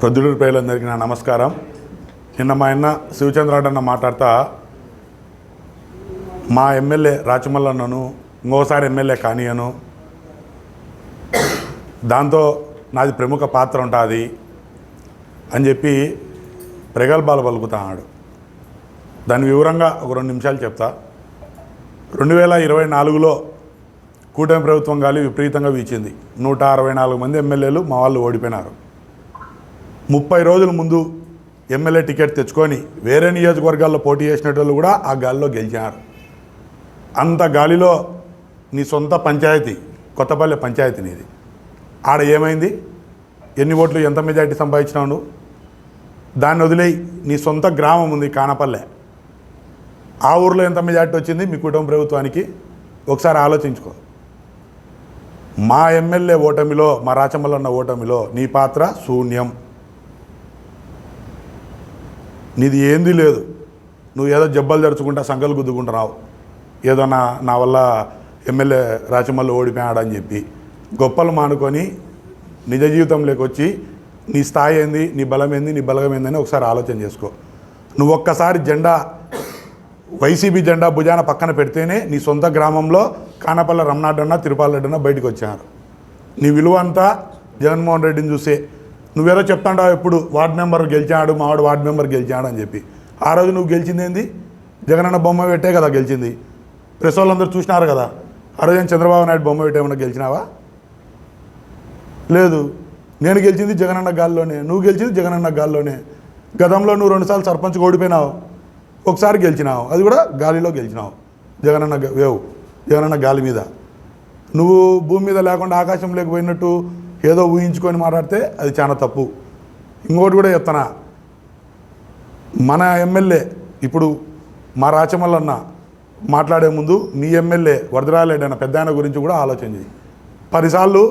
ప్రొద్దులూరు ప్రజలందరికీ నా నమస్కారం. నిన్న మా అన్న శివచంద్రాడన్న మాట్లాడతా మా ఎమ్మెల్యే రాచమల్లన్నను ఇంకోసారి ఎమ్మెల్యే కానీయను. దాంతో నాది ప్రముఖ పాత్ర ఉంటుంది అని చెప్పి ప్రగల్భాలు పలుకుతున్నాడు దాని వివరంగా ఒక రెండు నిమిషాలు చెప్తా. రెండు వేల ఇరవై నాలుగులో కూటమి ప్రభుత్వం గాలి విపరీతంగా వీచింది. నూట అరవై నాలుగు మంది ఎమ్మెల్యేలు మా వాళ్ళు ఓడిపోయినారు. ముప్పై రోజుల ముందు ఎమ్మెల్యే టికెట్ తెచ్చుకొని వేరే నియోజకవర్గాల్లో పోటీ చేసిన కూడా ఆ గాలిలో గెలిచినారు. అంత గాలిలో నీ సొంత పంచాయతీ కొత్తపల్లె పంచాయతీ నీది. ఆడ ఏమైంది? ఎన్ని ఓట్లు ఎంత మెజార్టీ సంపాదించినావు నువ్వు? దాన్ని వదిలేయి నీ సొంత గ్రామం ఉంది కానపల్లె. ఆ ఊర్లో ఎంత మెజార్టీ వచ్చింది మీ కుటుంబ ప్రభుత్వానికి? ఒకసారి ఆలోచించుకో. మా ఎమ్మెల్యే ఓటమిలో మా రాచమల్లన్న ఓటమిలో నీ పాత్ర శూన్యం. నీది ఏంది లేదు. నువ్వు ఏదో జబ్బలు తెరుచుకుంటా సంకలు గుద్దుకుంటున్నావు ఏదో నా నా వల్ల ఎమ్మెల్యే రాచమల్లి ఓడిపోయాడని చెప్పి గొప్పలు మానుకొని నిజ జీవితంలోకి వచ్చి నీ స్థాయి ఏంది నీ బలం ఏంది నీ బలగం ఏందని ఒకసారి ఆలోచన చేసుకో. నువ్వు ఒక్కసారి జెండా వైసీపీ జెండా భుజాన పక్కన పెడితేనే నీ సొంత గ్రామంలో కానపల్ల రమణాడన్న తిరుపాలరెడ్డన్న బయటకు వచ్చారు. నీ విలువ అంతా జగన్మోహన్ రెడ్డిని చూసే నువ్వేదో చెప్తాంటావు ఎప్పుడు వార్డ్ మెంబర్ గెలిచాడు మావాడు వార్డ్ మెంబర్ గెలిచాడు అని చెప్పి. ఆ రోజు నువ్వు గెలిచింది ఏంది? జగనన్న బొమ్మ పెట్టే కదా గెలిచింది. ప్రెస్ వాళ్ళందరూ చూసినారు కదా. ఆ రోజు చంద్రబాబు నాయుడు బొమ్మ పెట్టేమన్నా గెలిచినావా? లేదు. నేను గెలిచింది జగనన్న గాల్లోనే. నువ్వు గెలిచింది జగనన్న గాల్లోనే. గతంలో నువ్వు రెండుసార్లు సర్పంచ్ ఓడిపోయినావు. ఒకసారి గెలిచినావు. అది కూడా గాలిలో గెలిచినావు. జగనన్న గ- వేవు. జగనన్న గాలి మీద. నువ్వు భూమి మీద లేకుండా ఆకాశం లేకపోయినట్టు ఏదో ఊహించుకొని మాట్లాడితే అది చాలా తప్పు. ఇంకోటి కూడా చెప్తానా మన ఎమ్మెల్యే ఇప్పుడు మా రాచమల్లన్న మాట్లాడే ముందు మీ ఎమ్మెల్యే వరదరాలేడు అన్న పెద్ద ఆయన గురించి కూడా ఆలోచన చేయి పదిసార్లు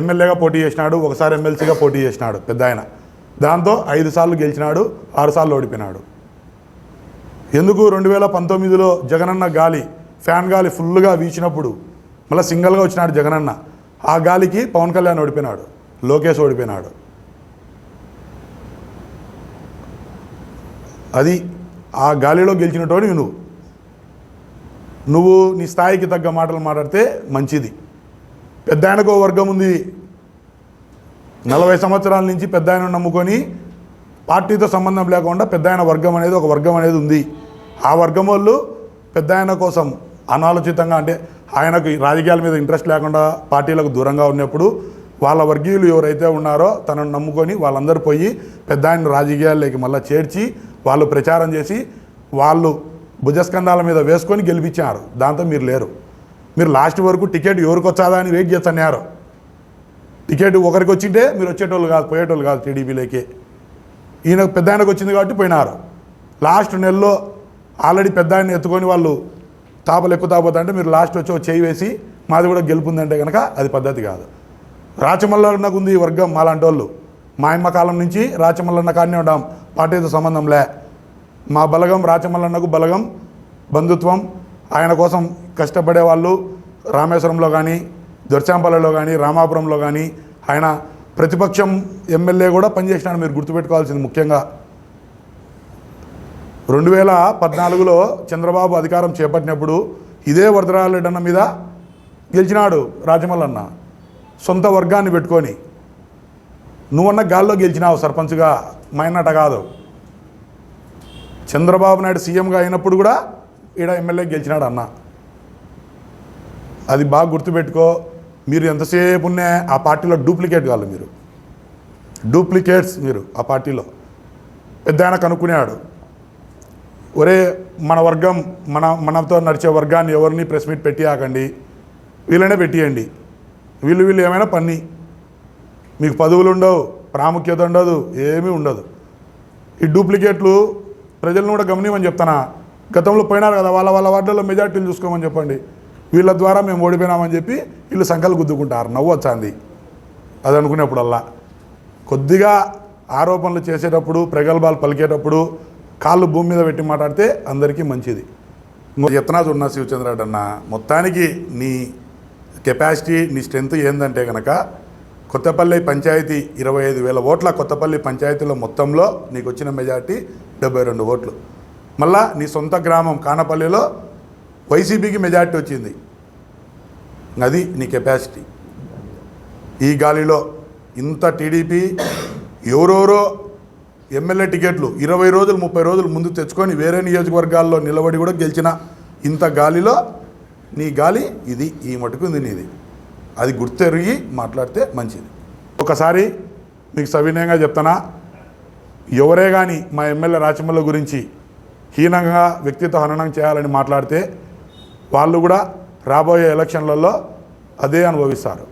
ఎమ్మెల్యేగా పోటీ చేసినాడు ఒకసారి ఎమ్మెల్సీగా పోటీ చేసినాడు పెద్ద ఆయన దాంతో ఐదు సార్లు గెలిచినాడు ఆరు సార్లు ఓడిపోయినాడు. ఎందుకు రెండు వేల పంతొమ్మిదిలో జగనన్న గాలి ఫ్యాన్ గాలి ఫుల్గా వీచినప్పుడు మళ్ళీ సింగిల్గా వచ్చినాడు జగనన్న? ఆ గాలికి పవన్ కళ్యాణ్ ఓడిపోయినాడు లోకేష్ ఓడిపోయినాడు. అది ఆ గాలిలో గెలిచినటోని నువ్వు. నువ్వు నీ స్థాయికి తగ్గ మాటలు మాట్లాడితే మంచిది. పెద్ద ఆయనకు ఓ వర్గం ఉంది. నలభై సంవత్సరాల నుంచి పెద్ద ఆయన నమ్ముకొని పార్టీతో సంబంధం లేకుండా పెద్ద ఆయన వర్గం అనేది ఒక వర్గం అనేది ఉంది. ఆ వర్గం వాళ్ళు పెద్ద ఆయన కోసం అనాలోచితంగా అంటే ఆయనకు రాజకీయాల మీద ఇంట్రెస్ట్ లేకుండా పార్టీలకు దూరంగా ఉన్నప్పుడు వాళ్ళ వర్గీయులు ఎవరైతే ఉన్నారో తనను నమ్ముకొని వాళ్ళందరూ పోయి పెద్ద ఆయన రాజకీయాల్లోకి మళ్ళీ చేర్చి వాళ్ళు ప్రచారం చేసి వాళ్ళు భుజస్కంధాల మీద వేసుకొని గెలిపించారు. దాంతో మీరు లేరు. మీరు లాస్ట్ వరకు టికెట్ ఎవరికి వచ్చాదా అని వెయిట్ చేస్తున్నారు టికెట్ ఒకరికి వచ్చింటే మీరు వచ్చేటోళ్ళు కాదు పోయేటోళ్ళు కాదు టీడీపీలోకి. ఈయన పెద్ద ఆయనకు వచ్చింది కాబట్టి పోయినారు. లాస్ట్ నెలలో ఆల్రెడీ పెద్ద ఆయన ఎత్తుకొని వాళ్ళు తాపలు ఎక్కువ తాపోతా అంటే మీరు లాస్ట్ వచ్చి చేయి వేసి మాది కూడా గెలుపుందంటే కనుక అది పద్ధతి కాదు. రాచమల్లన్నకు ఉంది ఈ వర్గం మాలాంటి వాళ్ళు మా అమ్మ కాలం నుంచి రాచమల్లన్న కాడనే ఉంటాం పార్టీతో సంబంధం లే. మా బలగం రాచమల్లన్నకు బలగం బంధుత్వం ఆయన కోసం కష్టపడే వాళ్ళు రామేశ్వరంలో కానీ దొర్చాంపల్లిలో కానీ రామాపురంలో కానీ ఆయన ప్రతిపక్షం ఎమ్మెల్యే కూడా పనిచేసినాడు మీరు గుర్తుపెట్టుకోవాల్సింది ముఖ్యంగా. రెండు వేల పద్నాలుగులో చంద్రబాబు అధికారం చేపట్టినప్పుడు ఇదే వరదరారెడ్డి మీద గెలిచినాడు రాజమల్లన్న సొంత వర్గాన్ని పెట్టుకొని. నువ్వన్న గాల్లో గెలిచినావు సర్పంచ్గా మైనట కాదు. చంద్రబాబు నాయుడు సీఎంగా అయినప్పుడు కూడా ఈడ ఎమ్మెల్యే గెలిచినాడు అన్న. అది బాగా గుర్తుపెట్టుకో మీరు ఎంతసేపు ఉన్నా ఆ పార్టీలో డూప్లికేట్ కాదు మీరు. డూప్లికేట్స్ మీరు ఆ పార్టీలో. పెద్ద ఆయన కనుక్కునేవాడు. ఒరే మన వర్గం మన మనతో నడిచే వర్గాన్ని ఎవరిని ప్రెస్ మీట్ పెట్టియాకండి? వీళ్ళనే పెట్టియండి. వీళ్ళు వీళ్ళు ఏమైనా పని. మీకు పదవులు ఉండవు ప్రాముఖ్యత ఉండదు ఏమీ ఉండదు. ఈ డూప్లికేట్లు ప్రజలను కూడా గమనిమని చెప్తానా గతంలో పోయినారు కదా వాళ్ళ వాళ్ళ వార్డుల్లో మెజార్టీలు చూసుకోమని చెప్పండి. వీళ్ళ ద్వారా మేము ఓడిపోయినామని చెప్పి వీళ్ళు సంకలు గుద్దుకుంటారు. నవ్వు అది అనుకునేప్పుడల్లా. కొద్దిగా ఆరోపణలు చేసేటప్పుడు ప్రగల్భాలు పలికేటప్పుడు కాళ్ళు భూమి మీద పెట్టి మాట్లాడితే అందరికీ మంచిది. ఇంకో చెప్తున్నా చూడన్నా శివచంద్రరెడ్డి అన్న మొత్తానికి నీ కెపాసిటీ నీ స్ట్రెంత్ ఏందంటే కనుక కొత్తపల్లి పంచాయతీ ఇరవై ఐదు వేల ఓట్ల కొత్తపల్లి పంచాయతీలో మొత్తంలో నీకు వచ్చిన మెజార్టీ డెబ్బై రెండు ఓట్లు. మళ్ళా నీ సొంత గ్రామం కానపల్లిలో వైసీపీకి మెజార్టీ వచ్చింది. అది నీ కెపాసిటీ. ఈ గాలిలో ఇంత టీడీపీ ఎవరెవరో ఎమ్మెల్యే టికెట్లు ఇరవై రోజులు ముప్పై రోజులు ముందు తెచ్చుకొని వేరే నియోజకవర్గాల్లో నిలబడి కూడా గెలిచిన ఇంత గాలిలో నీ గాలి ఇది ఈ మటుకు ఇది నీది. అది గుర్తెరిగి మాట్లాడితే మంచిది. ఒకసారి మీకు సవినయంగా చెప్తానా ఎవరే కానీ మా ఎమ్మెల్యే రాచమల్ల గురించి హీనంగా వ్యక్తిత్వ హననం చేయాలని మాట్లాడితే వాళ్ళు కూడా రాబోయే ఎలక్షన్లలో అదే అనుభవిస్తారు.